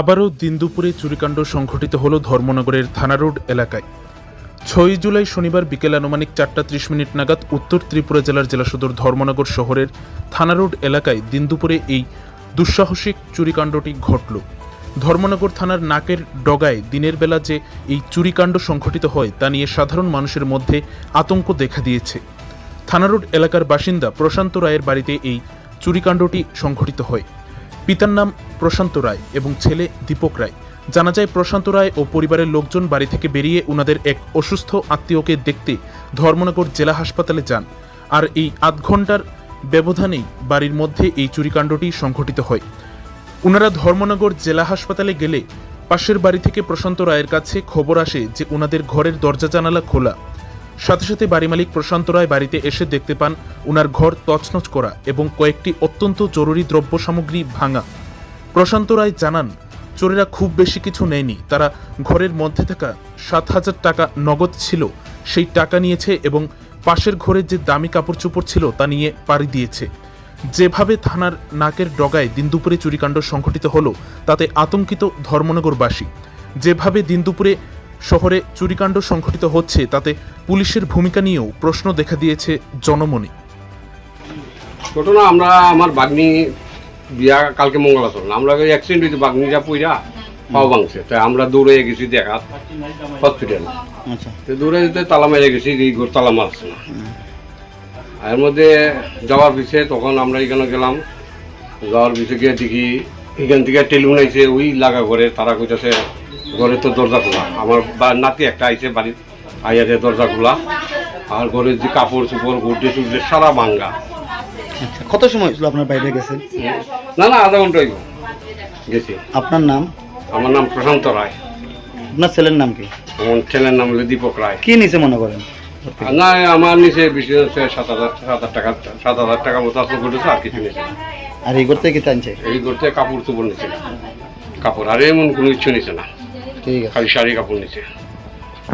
আবারও দিন দুপুরে চুরিকাণ্ড সংঘটিত হল ধর্মনগরের থানা রোড এলাকায়। ছয়ই জুলাই শনিবার বিকেল আনুমানিক চারটা ত্রিশ মিনিট নাগাদ উত্তর ত্রিপুরা জেলার জেলা সদর ধর্মনগর শহরের থানা রোড এলাকায় দিন দুপুরে এই দুঃসাহসিক চুরিকাণ্ডটি ঘটল। ধর্মনগর থানার নাকের ডগায় দিনের বেলা যে এই চুরিকাণ্ড সংঘটিত হয় তা নিয়ে সাধারণ মানুষের মধ্যে আতঙ্ক দেখা দিয়েছে। থানা রোড এলাকার বাসিন্দা প্রশান্ত রায়ের বাড়িতে এই চুরিকাণ্ডটি সংঘটিত হয়। পিতার নাম প্রশান্ত রায় এবং ছেলে দীপক রায়। জানা যায়, প্রশান্ত রায় ও পরিবারের লোকজন বাড়ি থেকে বেরিয়ে উনাদের এক অসুস্থ আত্মীয়কে দেখতে ধর্মনগর জেলা হাসপাতালে যান। আর এই আধ ঘণ্টার ব্যবধানেই বাড়ির মধ্যে এই চুরিকাণ্ডটি সংঘটিত হয়। উনারা ধর্মনগর জেলা হাসপাতালে গেলে পাশের বাড়ি থেকে প্রশান্ত রায়ের কাছে খবর আসে যে উনাদের ঘরের দরজা জানালা খোলা। সাথে সাথে বাড়ি মালিক প্রশান্ত রায় বাড়িতে এসে দেখতে পান উনার ঘর তছনছ করা এবং কয়েকটি অত্যন্ত জরুরি দ্রব্য সামগ্রী ভাঙা। প্রশান্ত রায় জানান, চোরেরা খুব বেশি কিছু নেয়নি। তারা ঘরের মধ্যে থাকা সাত হাজার টাকা নগদ ছিল, সেই টাকা নিয়েছে এবং পাশের ঘরের যে দামি কাপড় চোপড় ছিল তা নিয়ে পাড়ি দিয়েছে। যেভাবে থানার নাকের ডগায় দিন দুপুরে চুরিকাণ্ড সংঘটিত হলো, তাতে আতঙ্কিত ধর্মনগরবাসী। যেভাবে দিন দুপুরে শহরে চুরিকাণ্ড সংঘটিত হচ্ছে তাতে পুলিশের ভূমিকা নিয়েও প্রশ্ন দেখা দিয়েছে জনমনে। ঘটনা আমরা আমার বাগনি বিয়া কালকে মঙ্গল আসল আমরা ওই অ্যাক্সিডেন্ট হয়েছে বাগনিটা পইরা পাও ভাঙছে। তাই আমরা দৌড়ে গেছি দেখা হসপিটাল আচ্ছা। তো দৌড়ে যেতে তালা মেরে গেছি এই ঘর তালা মারছে না। এর মধ্যে যাওয়ার পিছিয়ে তখন আমরা এখানে গেলাম। যাওয়ার পিছিয়ে গিয়ে দেখি এখান থেকে টেলিফোন আইছে ওই লাগা ঘরে তারা কইতাছে ঘরে তো দরজা খোলা। আমার নাতি একটা আইছে বাড়ির আইয়াতে দরজা খোলা। আর ঘরের যে কাপড় চোপড় গুড্ডে টুড্ডে সারা ভাঙ্গা। আচ্ছা কত সময় হয়েছিল আপনার বাইরে গেছেন? না না আধা ঘণ্টা গেছি। আপনার নাম? আমার নাম প্রশান্ত রায়। আপনার ছেলের নাম কি? আমার ছেলের নাম হলো দীপক রায়। কি নিচে মনে করেন? না আমার নিচে বেশি হচ্ছে সাত হাজার সাত হাজার টাকা সাত হাজার টাকা মতো আসলে ঘটেছে আর কিছু নিচে আর এই করতে কি টানছে? এই করতে কাপড় চোপড় নিচে কাপড় আর এমন কোনো কিছু নিচে না। ঠিক আছে খালি শাড়ি কাপড় নিচে